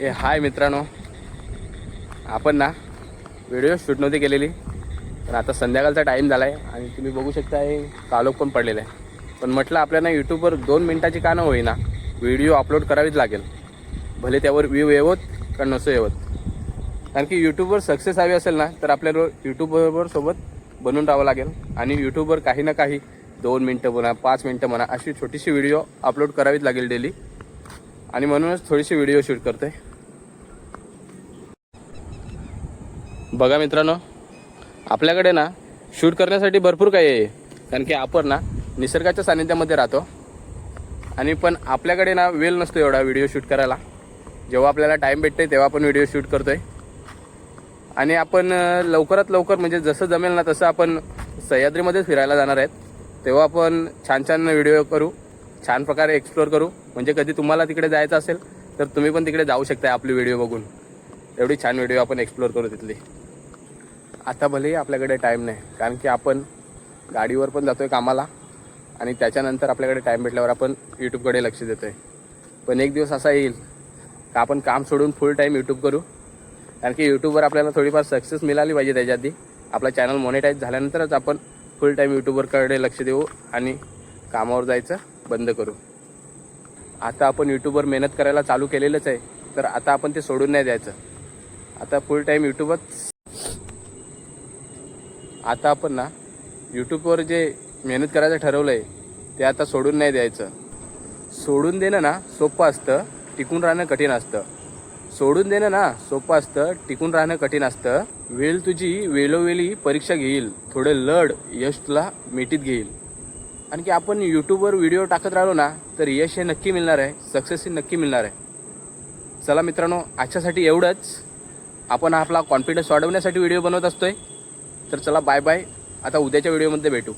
ए हाय मित्रांनो. आपण ना व्हिडिओ शूट नव्हती केलेली. पण आता संध्याकाळचा टाईम झाला आहे आणि तुम्ही बघू शकता हे कालोख पण पडलेलं आहे. पण म्हटलं आपल्याला यूट्यूबवर दोन मिनटाची का न होईना व्हिडिओ अपलोड करावीच लागेल. भले त्यावर व्ह्यू येवत का नसो येवत. कारण की यूट्यूबवर सक्सेस हवी असेल ना तर आपल्याला यूट्यूबवर सोबत बनून राहावं लागेल. आणि यूट्यूबवर काही ना काही दोन मिनटं म्हणा पाच मिनटं म्हणा अशी छोटीशी व्हिडिओ अपलोड करावीच लागेल डेली आणि म्हणूनच थोडीशी व्हिडिओ शूट करते बघा मित्रांनो आपल्याकडे ना शूट करण्यासाठी भरपूर काही आहे. कारण की आपण ना निसर्गाच्या सानिध्यामध्ये राहतो. आणि पण आपल्याकडे ना वेळ नसतो एवढा व्हिडिओ शूट करायला. जेव्हा आपल्याला टाईम भेटते तेव्हा आपण व्हिडिओ शूट करतोय. आणि आपण लवकरात लवकर म्हणजे जसं जमेल ना तसं आपण सह्याद्रीमध्येच फिरायला जाणार आहेत. तेव्हा आपण छान छान व्हिडिओ करू छान प्रकारे एक्सप्लोअर करू. म्हणजे कधी तुम्हाला तिकडे जायचं असेल तर तुम्ही पण तिकडे जाऊ शकता आपली व्हिडिओ बघून. एवढी छान व्हिडिओ आपण एक्सप्लोअर करू तिथली. आता भलेही आपल्याकडे टाईम नाही कारण की आपण गाडीवर पण जातोय कामाला आणि त्याच्यानंतर आपल्याकडे टाईम भेटल्यावर आपण यूट्यूबकडे लक्ष देतो आहे पण एक दिवस असा येईल का आपण काम सोडून फुल टाईम यूट्यूब करू? कारण की यूट्यूबवर आपल्याला थोडीफार सक्सेस मिळाली पाहिजे त्याच्या आधी. आपला चॅनल मॉनिटाईज झाल्यानंतरच आपण फुल टाईम यूट्यूबवरकडे लक्ष देऊ आणि कामावर जायचं बंद करू. आता आपण यूट्यूबवर मेहनत करायला चालू केलेलंच आहे तर आता आपण ते सोडून नाही द्यायचं. आता फुल टाईम यूट्यूबच आता आपण ना यूट्यूबवर जे मेहनत करायचं ठरवलं आहे ते आता सोडून नाही द्यायचं. सोडून देणं ना सोपं असतं टिकून राहणं कठीण असतं. सोडून देणं ना सोपं असतं टिकून राहणं कठीण असतं. वेळ तुझी वेळोवेळी परीक्षा घेईल थोडे लढ यश तुला मिठीत घेईल. आणखी आपण यूट्यूबवर व्हिडिओ टाकत राहिलो ना तर यश हे नक्की मिळणार आहे सक्सेस हे नक्की मिळणार आहे. चला मित्रांनो आजच्यासाठी एवढंच. आपण आपला कॉन्फिडन्स वाढवण्यासाठी व्हिडिओ बनवत असतोय. तर चला बाय बाय. आता उद्याच्या व्हिडिओमध्ये भेटू.